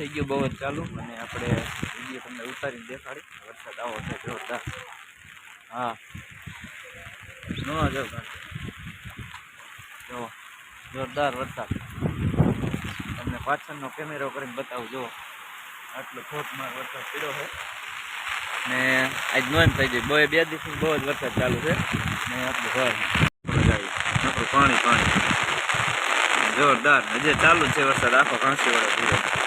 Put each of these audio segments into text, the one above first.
થઈ ગયો બહુ જ ચાલુ અને આપણે વીડિયો તમને ઉતારીને દેખાડી. વરસાદ આવો છે, જોરદાર. હા. ન જો જો, જોરદાર વરસાદ. તમને પાછળનો કેમેરો કરીને બતાવું, જો. આટલો ખોટમાં વરસાદ પીડ્યો છે. ને આજ નોંધ થઈ ગઈ બે બે દિવસથી બહુ જ વરસાદ ચાલુ છે. ને આપણું ઘર નકરું પાણી પાણી. જોરદાર. હજે ચાલુ છે વરસાદ. આખો કાંસી વાળો પૂરો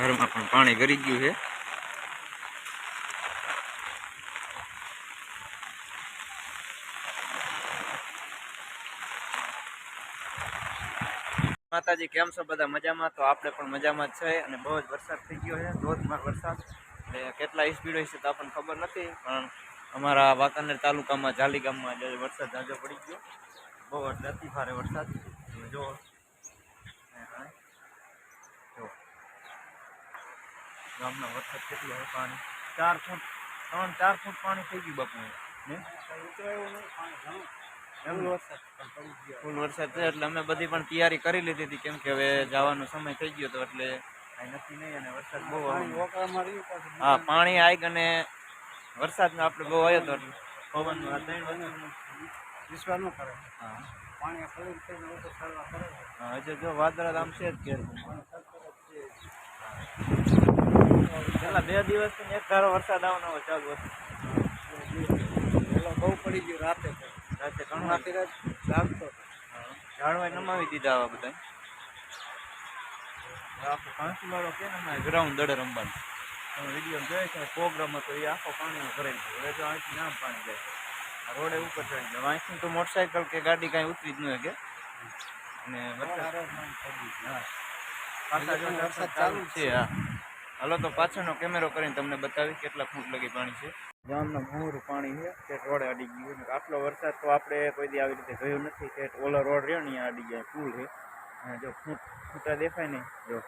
ઘરમાં પણ પાણી ગરી ગયું છે. માતાજી કેમ છો? બધા મજામાં? તો આપણે પણ મજામાં છે અને બહુ જ વરસાદ થઈ ગયો છે, ધોધમાર વરસાદ. એટલે કેટલા સ્પીડ હોય છે તો આપણને ખબર નથી, પણ અમારા વાંકાનેર તાલુકામાં જાલી ગામમાં વરસાદ ઝાઝો પડી ગયો. બહુ જ અતિ ભારે વરસાદ. જો ગામનો વરસાદ કેટલો હોય પાણી. ચાર ફૂટ, ત્રણ, ચાર ફૂટ પાણી થઈ ગયું બાપુ ને? ફૂલ વરસાદ છે એટલે અમે બધી પણ તૈયારી કરી લીધી હતી. કેમ કે હવે જવાનો સમય થઈ ગયો હતો એટલે નક્કી નહીં અને વરસાદ બહુ હા પાણી આવી અને વરસાદ આપણે બહુ આવ્યો હતો એટલે. પવન આ ત્રણ કરે. હા. હા, હજુ જો વાદળા આમ છે જ ઘેર પેલા બે દિવસથી એક ધારો વરસાદ આવવાનો ચાલુ હતો બહુ પડી ગયું રાતે રાતે ઘણું આખી રાત લાગતો ઝાડવાય નમાવી દીધા આવા બધા આખો પાંચી વાળો કે ને ગ્રાઉન્ડ દડે રમવાનું. તમે વીડિયો જોઈએ છે પ્રોગ્રામ હતો એ આખો પાણીમાં ભરેલ છે હવે તો અહીંથી નામ પાણી જાય. રોડે ઉપર ચડી જાય અહીંથી તો મોટરસાઇકલ કે ગાડી કાંઈ ઉતરી જ ન શકે. અને વરસાદ ચાલુ છે હા. હાલો તો પાછળનો કેમેરો કરીને તમને બતાવી કેટલા ફૂટ લગી પાણી છે. ગામના ઘણું પાણી છે તે રોડે અડી ગયું આટલો વરસાદ તો આપણે કોઈ દી આવી રીતે ગયો નથી. કે ઓલો રોડ રહ્યો ને અડી જાય પુલ છે. અને જો ફૂટ, ફૂટા દેખાય ને, જો.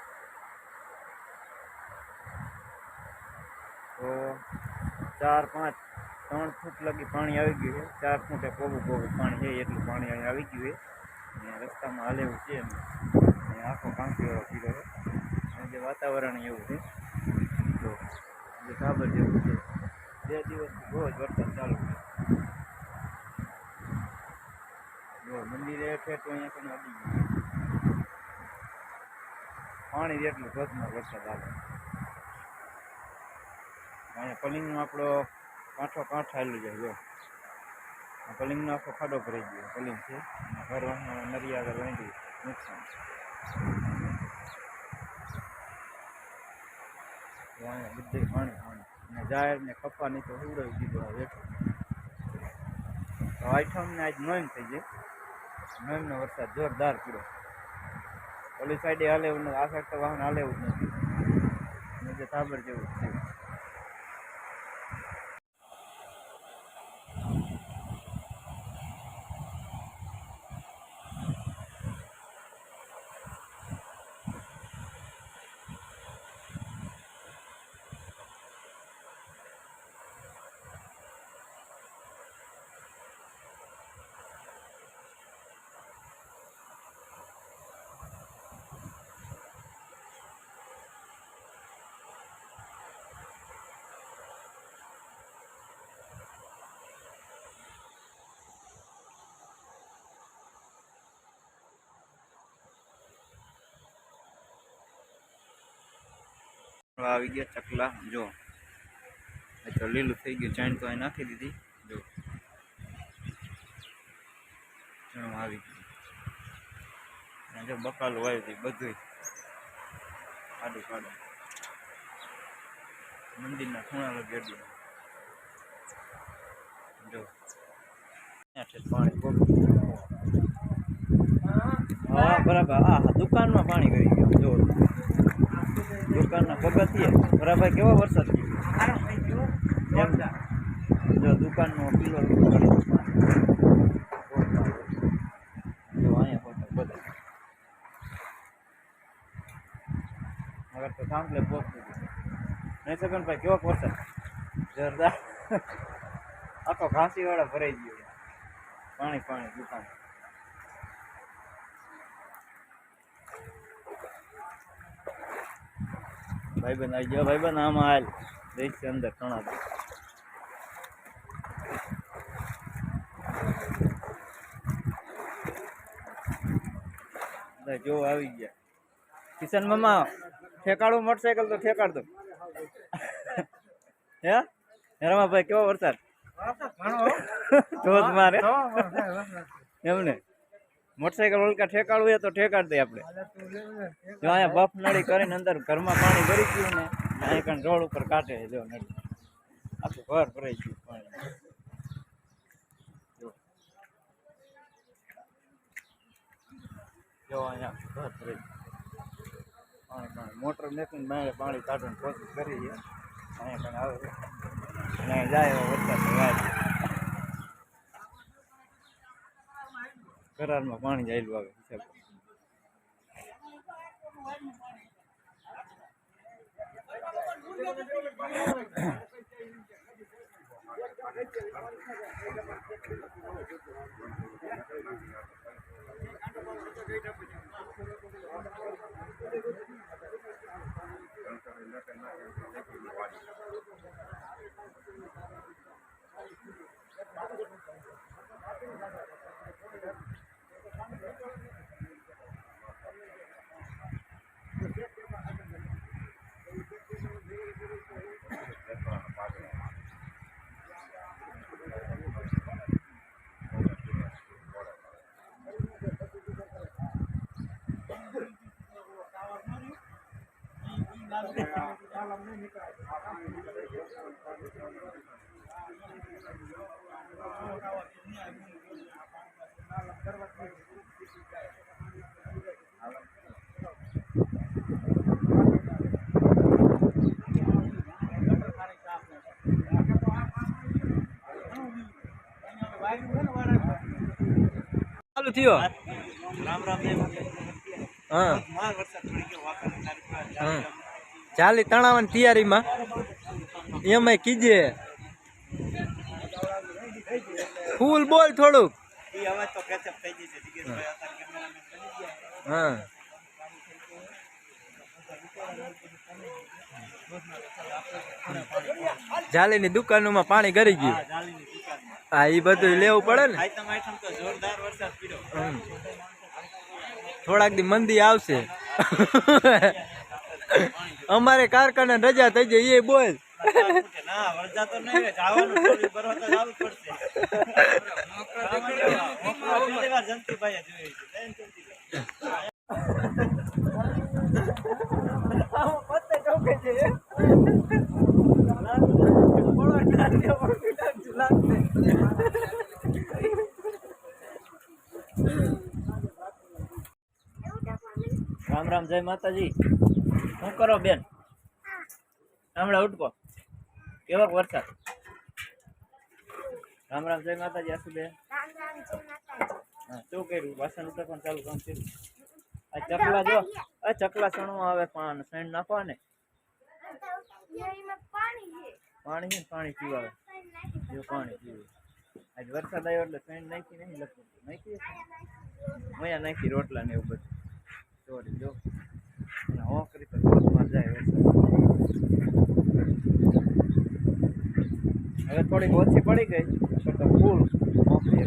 તો ચાર, પાંચ, ત્રણ ફૂટ લગી પાણી આવી ગયું છે. ચાર ફૂટે પોગું કોબું પાણી છે, એટલું પાણી આવી ગયું છે. અને રસ્તામાં હાલેવું છે આખો કાંકરીવાળો પીળો છે. અને જે વાતાવરણ એવું છે. તો જે કાબર જેવું છે. બે દિવસથી બહુ જ વરસાદ ચાલુ છે. જો, મંદિરે ઠેઠ અહીંયા પણ અડી ગયું. પાણી જેટલું ધોધમાં વરસાદ આવે. અહીંયા પલિંગનો આપણો કાંઠો કાંઠ આવેલું જાય, જો. પલિંગનો આખો ખાડો ભરાઈ ગયો. પલિંગ છે. ઘર નરી આગળ વાંધી નુકસાન તો બધે પાણી પાણી અને જાહેર ને નહીં તો ઉડાવી દીધો આ વેઠું. તો આઈટમને આજ નોઈમ થઈ જાય નોઈમનો વરસાદ જોરદાર પીડો ઓલી સાઈડે હાલે નથી આ સાઈડ તો વાહન હાલે એવું નથી. જે તાબર જેવું જ છે આવી ગયા, ચકલા, જો. તો લીલું થઈ ગયું ચાઈન તો અહીં નાખી દીધી. જો. ચણું આવી ગયું. જો બકાલું આવી હતી બધું આડું કાઢું મંદિરના ખૂણા લગી જો. પાણી હા, બરાબર. હા દુકાનમાં પાણી કરી ગયું, જો. પગથિયે બરાબર કેવો વરસાદ જો દુકાનનો કિલો મગર તો સાંભળે પહોંચી નહીં સગન ભાઈ કેવો વરસાદ? જોરદાર. આખો ઘાસીવાળા ભરાઈ ગયો. પાણી પાણી દુકાન. ભાઈબંધ આવી ભાઈ ભાઈબંધ આમાં હાલ. દેખ છે અંદર ઘણા. બધા. જો આવી ગયા. કિશન મામા ઠેકાડું મોટરસાયકલ તો ઠેકાડ દો હે? રમાભાઈ કેવો વરસાદ? ધોધ મારે એમને? મોટરસાયકલ ઓલકા ઠેકાડવું હોય તો ઠેકાડ દે આપણે. જો અહીંયા બફ નળી કરીને અંદર ઘરમાં પાણી ભરી ગયું ને અહીંયા કણ રોડ ઉપર કાઢે જો નળી. આખું ઘર ભરાઈ ગયું પાણી. જો અહીંયા મોટર મેકીને પાણી કાઢવાનું પ્રોસેસ કરી અહીંયા કણ આવે. જાય એવો વરસાદ કરારમાં પાણી જાયેલું આવે હિસાબ ચાલુ થયો? રામ રામ હા. ચાલી તણાવવાની તૈયારીમાં. એમાં કીજે. ફૂલ બોલ થોડુંક. હા. જાલીની દુકાનોમાં પાણી ગરી ગયું. હા એ બધું લેવું પડે ને. થોડાક દી મંદી આવશે. અમારે કારખાના રજા થઈ જાય એ બોલ. રામ રામ જય માતાજી. શું કરો બેન? હમણાં ઉઠકો. કેવો વરસાદ? રામ રામ જય માતાજી, આસુ બેન. હા, શું કર્યું? વાસણ ઉતરવાનું ચાલુ કામ કર્યું? આ ચકલા જો, આ ચકલા સણવા આવે પાન સણ નાખવા ને પાણી છે પાણી પીવા જો પાણી પીવું. આજ વરસાદ આવ્યો એટલે સણ નાખી નહીં લખવું નાખી. મયા નાખી રોટલા ને એવું બધું. ચોરી જો અને હોકરી તો ધોધમાં જાય વરસાદ હવે થોડીક ઓછી પડી ગઈ તો ફૂલ હોકરી